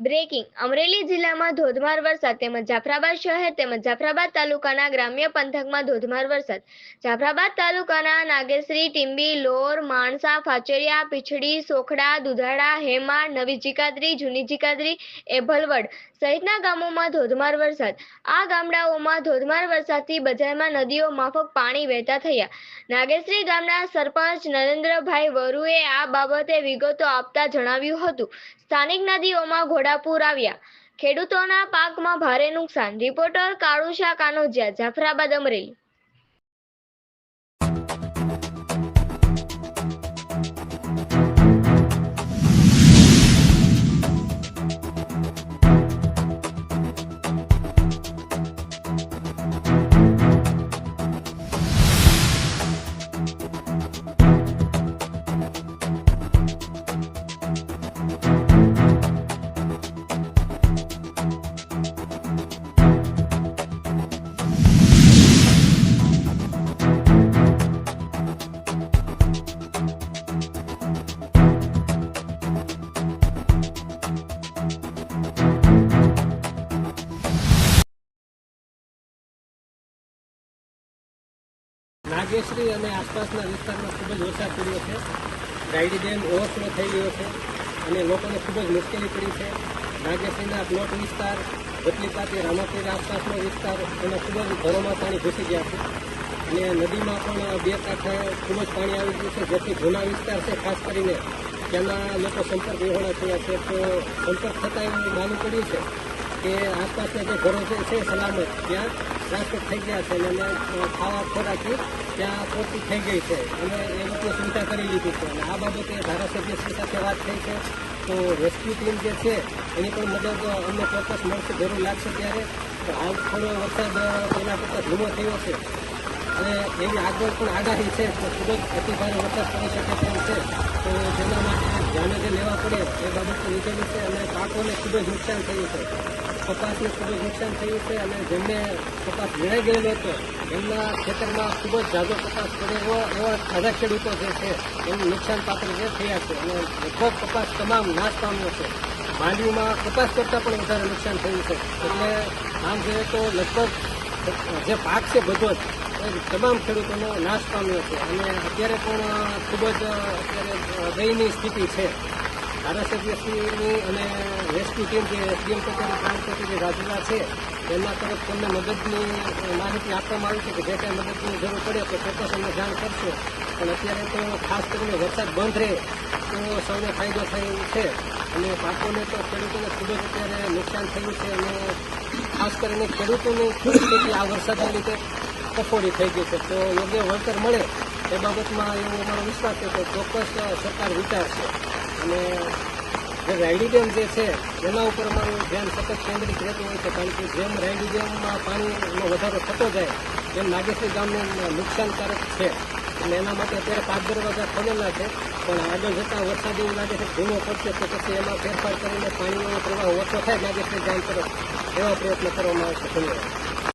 Breaking Amreli જિલ્લામાં ધોધમાર વરસાદ તેમજ જાફરાબાદ શહેર તેમજ જાફરાબાદ તાલુકાના ગ્રામ્ય પંથકમાં ધોધમાર વરસાદ. જાફરાબાદ તાલુકાના નાગેશ્રી, ટીંબી, લોર, માણસા, ફાચરિયા, પીછડી, સોખડા, દુધાળા હેમા નવી જીકાદરી, જૂની જીકાદરી, એભલવડ સહિતના ગામોમાં ધોધમાર વરસાદ. આ ગામડાઓમાં ધોધમાર વરસાદથી બજારમાં નદીઓ માફક પાણી વહેતા થયા. નાગેશ્રી ગામના સરપંચ નરેન્દ્રભાઈ વરુએ આ બાબતે વિગતો આપતા જણાવ્યું હતું. સ્થાનિક નદીઓમાં ઘોડાપૂર આવ્યા. ખેડૂતોના પાકમાં ભારે નુકસાન. રિપોર્ટર કાળુશા કાનોજિયા જાફરાબાદ અમરેલી. નાગેશ્વરી અને આસપાસના વિસ્તારમાં ખૂબ જ વરસાદ પડ્યો છે. ગાઈડી ડેમ ઓવરફ્લો થઈ ગયો છે અને લોકોને ખૂબ જ મુશ્કેલી પડી છે. નાગેશ્રીના પ્લોટ વિસ્તાર વતલીપાતી રામાપીર આસપાસનો વિસ્તાર, એમાં ખૂબ જ ઘરોમાં પાણી ઘૂસી ગયા છે. અને નદીમાં પણ બે કાંઠે ખૂબ જ પાણી આવી ગયું છે. જેથી જૂના વિસ્તાર છે, ખાસ કરીને ત્યાંના લોકો સંપર્ક વિહોણા થયા છે. તો સંપર્ક થતાં એવું માનવું પડ્યું છે કે આસપાસના જે ઘરો છે, સલામત, ત્યાં ટ્રાન્સફર થઈ ગયા છે અને ખાવા ખોરાકી ત્યાં પૂરતી થઈ ગઈ છે. અને એ રીતની સુવિધા કરી લીધી છે. અને આ બાબતે ધારાસભ્યશ્રી સાથે વાત થઈ છે. તો રેસ્ક્યુ ટીમ જે છે, એની પણ મદદ અમને ચોક્કસ મળશે, જરૂર લાગશે ત્યારે. હાલ થોડો વરસાદ એના કરતાં ધીમો થયો છે. અને એની આગળ પણ આગાહી છે, તો ખૂબ જ અતિભારે વરસાદ પડી શકે તેમ છે. તો જેના માટે ધ્યાને જે લેવા પડે, એ બાબત લીધેલી છે અને પાકોને ખૂબ જ નુકસાન થયું છે. કપાસને ખૂબ જ નુકસાન થયું છે અને જેમને કપાસ વીણાઈ ગયેલો હતો, એમના ખેતરમાં ખૂબ જ ઝાઝો કપાસ પડેલો એવો બધા ખેડૂતો જે છે, એનું નુકસાન પાત્ર જે થયા છે અને લગભગ કપાસ તમામ નાશ પામ્યો છે. માંડવીમાં કપાસ કરતાં પણ વધારે નુકસાન થયું છે. એટલે આમ જોઈએ તો લગભગ જે પાક છે બધો જ તમામ ખેડૂતોનો નાશ પામ્યો છે. અને અત્યારે પણ ખૂબ જ અત્યારે દયની સ્થિતિ છે. ધારાસભ્યશ્રીની અને રેસ્ક્યુ ટીમ જે એસડીએમ કચેરી પ્રાંત કચેરી રાજુલા છે, એમના તરફ તેમને મદદની માહિતી આપવામાં આવી છે કે જે કાંઈ મદદની જરૂર પડે તો ચોક્કસ અમને જાણ કરશે. પણ અત્યારે તો ખાસ કરીને વરસાદ બંધ રહે તો સૌને ફાયદો થયો છે. અને પાકોને તો ખેડૂતોને ખૂબ જ અત્યારે નુકસાન થયું છે અને ખાસ કરીને ખેડૂતોની સ્થિતિ આ વરસાદના લીધે કફોડી થઈ ગઈ છે. તો યોગ્ય વળતર મળે એ બાબતમાં એવો અમારો વિશ્વાસ છે કે ચોક્કસ સરકાર વિચારશે. અને જે રાયડી જે છે, એના ઉપર અમારું ધ્યાન સતત કેન્દ્રિત રહેતું હોય છે, કારણ કે જેમ રાયડી ડેમમાં પાણીનો વધારો થતો જાય એમ નાગેશ્વરી ગામને નુકસાનકારક છે. એટલે એના માટે અત્યારે પાંચ દરવાજા ખોલેલા છે, પણ આગળ જતાં વરસાદ એવું લાગે છે ભૂલો પડશે તો પછી એમાં ફેરફાર કરીને પાણીનો પ્રવાહ ઓછો થાય નાગેશ્વરી ગામ તરફ, એવા પ્રયત્ન કરવામાં આવશે. ધન્યવાદ.